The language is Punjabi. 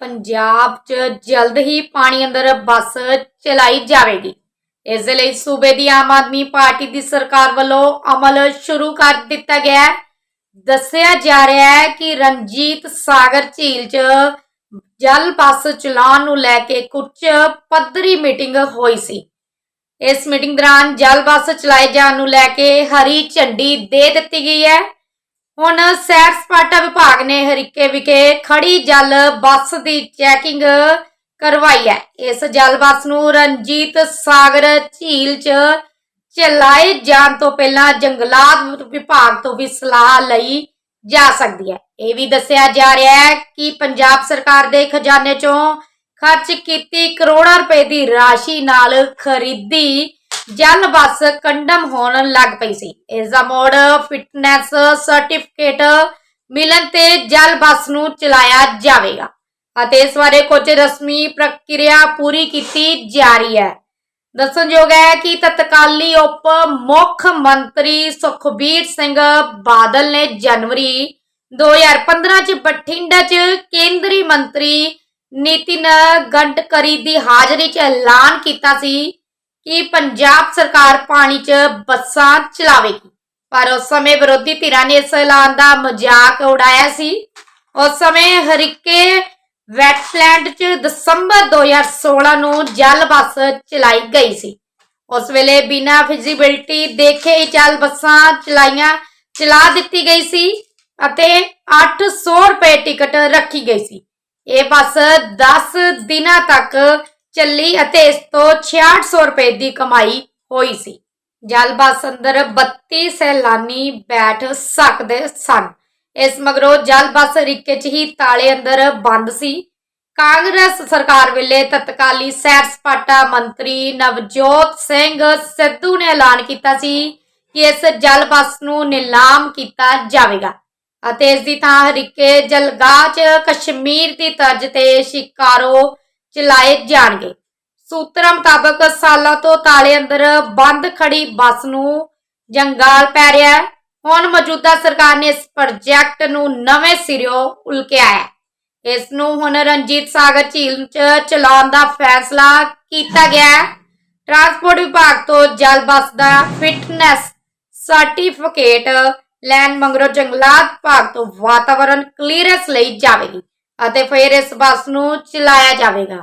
ਪੰਜਾਬ 'ਚ ਜਲਦ ਹੀ ਪਾਣੀ ਅੰਦਰ ਬੱਸ ਚਲਾਈ ਜਾਵੇਗੀ। ਇਸ ਦੇ ਲਈ ਸੂਬੇ ਦੀ ਆਮ ਆਦਮੀ ਪਾਰਟੀ ਦੀ ਸਰਕਾਰ ਵੱਲੋਂ ਅਮਲ ਸ਼ੁਰੂ ਕਰ ਦਿੱਤਾ ਗਿਆ ਹੈ। ਦੱਸਿਆ ਜਾ ਰਿਹਾ ਹੈ ਕਿ ਰਣਜੀਤ ਸਾਗਰ ਝੀਲ 'ਚ ਜਲ ਬੱਸ ਚਲਾਉਣ ਨੂੰ ਲੈ ਕੇ ਉੱਚ ਪੱਧਰੀ ਮੀਟਿੰਗ ਹੋਈ ਸੀ। ਇਸ ਮੀਟਿੰਗ ਦੌਰਾਨ ਜਲ ਬੱਸ ਚਲਾਏ ਜਾਣ ਨੂੰ ਲੈ ਕੇ ਹਰੀ ਝੰਡੀ ਦੇ ਦਿੱਤੀ ਗਈ ਹੈ। ਹੁਣ ਸੈਰ ਸਪਾਟਾ ਵਿਭਾਗ ਨੇ ਹਰੀਕੇ ਵਿਖੇ ਖੜੀ ਜਲ ਬੱਸ ਦੀ ਚੈਕਿੰਗ ਕਰਵਾਈ ਹੈ। ਇਸ ਜਲ ਬੱਸ ਨੂੰ ਰਣਜੀਤ ਸਾਗਰ ਝੀਲ 'ਚ ਚਲਾਏ ਜਾਣ ਤੋਂ ਪਹਿਲਾਂ ਜੰਗਲਾਤ ਵਿਭਾਗ ਤੋਂ ਵੀ ਸਲਾਹ ਲਈ ਜਾ ਸਕਦੀ ਹੈ। ਇਹ ਵੀ ਦੱਸਿਆ ਜਾ ਰਿਹਾ ਹੈ ਕਿ ਪੰਜਾਬ ਸਰਕਾਰ ਦੇ ਖਜ਼ਾਨੇ 'ਚੋਂ ਖਰਚ ਕੀਤੀ ਕਰੋੜਾਂ ਰੁਪਏ ਦੀ ਰਾਸ਼ੀ ਨਾਲ ਖਰੀਦੀ ਜਲ ਬੱਸ ਕੰਡਮ ਹੋਣ ਲੱਗ ਪਈ ਸੀ। ਇਸ ਦਾ ਮੋਡ ਫਿਟਨੈਸ ਸਰਟੀਫਿਕੇਟ ਮਿਲਣ ਤੇ ਜਲ ਬੱਸ ਨੂੰ ਚਲਾਇਆ ਜਾਵੇਗਾ। ਅਤੇ ਇਸ ਬਾਰੇ ਕੁਝ ਰਸਮੀ ਪ੍ਰਕਿਰਿਆ ਪੂਰੀ ਕੀਤੀ ਜਾ ਰਹੀ ਹੈ। ਦੱਸਣਯੋਗ ਹੈ ਕਿ ਤਤਕਾਲੀ ਉਪ ਮੁੱਖ ਮੰਤਰੀ ਸੁਖਬੀਰ ਸਿੰਘ ਬਾਦਲ ਨੇ ਜਨਵਰੀ 2015 ਚ ਬਠਿੰਡਾ ਚ ਕੇਂਦਰੀ ਮੰਤਰੀ ਨਿਤਿਨ ਗਡਕਰੀ ਦੀ ਹਾਜ਼ਰੀ 'ਚ ਐਲਾਨ ਕੀਤਾ ਸੀ ਕਿ ਪੰਜਾਬ ਸਰਕਾਰ ਪਾਣੀ 'ਚ ਬੱਸਾਂ ਚਲਾਵੇਗੀ। ਪਰ ਉਸ ਸਮੇਂ ਵਿਰੋਧੀ ਧਿਰਾਂ ਨੇ ਇਸ ਐਲਾਨ ਦਾ ਮਜ਼ਾਕ ਉਡਾਇਆ ਸੀ। ਉਸ ਸਮੇਂ ਹਰੀਕੇ ਵੈਟਲੈਂਡ 'ਚ ਦਸੰਬਰ 2016 ਨੂੰ ਜਲ ਬੱਸ ਚਲਾਈ ਗਈ ਸੀ। ਉਸ ਵੇਲੇ ਬਿਨਾਂ ਫਿਜ਼ੀਬਿਲਟੀ ਦੇਖੇ ਹੀ ਜਲ ਬੱਸਾਂ ਚਲਾਈਆਂ ਚਲਾ ਦਿੱਤੀ ਗਈ ਸੀ ਅਤੇ 800 ਰੁਪਏ ਟਿਕਟ ਰੱਖੀ ਗਈ ਸੀ। ਇਹ ਬੱਸ 10 ਦਿਨਾਂ ਤੱਕ ਚੱਲੀ ਅਤੇ ਇਸ ਤੋਂ 6600 ਰੁਪਏ ਦੀ ਕਮਾਈ ਹੋਈ ਸੀ। ਜਲ ਬੱਸ ਅੰਦਰ 32 ਸੈਲਾਨੀ ਬੈਠ ਸਕਦੇ ਸਨ। ਇਸ ਮਗਰੋਂ ਜਲ ਬੱਸ ਰਿੱਕੇ 'ਚ ਹੀ ਤਾਲੇ ਅੰਦਰ ਬੰਦ ਸੀ। ਕਾਂਗਰਸ ਸਰਕਾਰ ਵੇਲੇ ਤਤਕਾਲੀ ਸੈਰ ਸਪਾਟਾ ਮੰਤਰੀ ਨਵਜੋਤ ਸਿੰਘ ਸਿੱਧੂ ਨੇ ਐਲਾਨ ਕੀਤਾ ਸੀ ਕਿ ਇਸ ਜਲ ਬੱਸ ਨੂੰ ਨਿਲਾਮ ਕੀਤਾ ਜਾਵੇਗਾ ਅਤੇ ਇਸ ਦੀ ਥਾਂ ਹਰੀਕੇ ਜਲਗਾਹ 'ਚ ਕਸ਼ਮੀਰ ਦੀ ਤਰਜ਼ ਤੇ ਸ਼ਿਕਾਰੋ ਚਲਾਏ ਜਾਣਗੇ। ਸੂਤਰਾਂ ਮੁਤਾਬਕ ਸਾਲਾਂ ਤੋਂ ਤਾਲੇ ਅੰਦਰ ਬੰਦ ਖੜੀ ਬੱਸ ਨੂੰ ਜੰਗਾਲ ਪੈ ਰਿਹਾ ਹੈ। ਹੁਣ ਮੌਜੂਦਾ ਸਰਕਾਰ ਨੇ ਇਸ ਪ੍ਰੋਜੈਕਟ ਨੂੰ ਨਵੇਂ ਸਿਰਿਓਂ ਉਲਕਿਆ ਹੈ। ਇਸ ਨੂੰ ਹੁਣ ਰਣਜੀਤ ਸਾਗਰ ਝੀਲ 'ਚ ਚਲਾਉਣ ਦਾ ਫੈਸਲਾ ਕੀਤਾ ਗਿਆ ਹੈ। ਟਰਾਂਸਪੋਰਟ ਵਿਭਾਗ ਤੋਂ ਜਲ ਬੱਸ ਦਾ ਫਿਟਨੈਸ ਸਰਟੀਫਿਕੇਟ ਲੈਣ ਮੰਗਰੋ ਜੰਗਲਾਤ ਵਿਭਾਗ ਤੋਂ ਵਾਤਾਵਰਣ ਕਲੀਅਰੈਂਸ ਲਈ ਜਾਵੇਗੀ ਅਤੇ ਫਿਰ ਇਸ ਬੱਸ ਨੂੰ ਚਲਾਇਆ ਜਾਵੇਗਾ।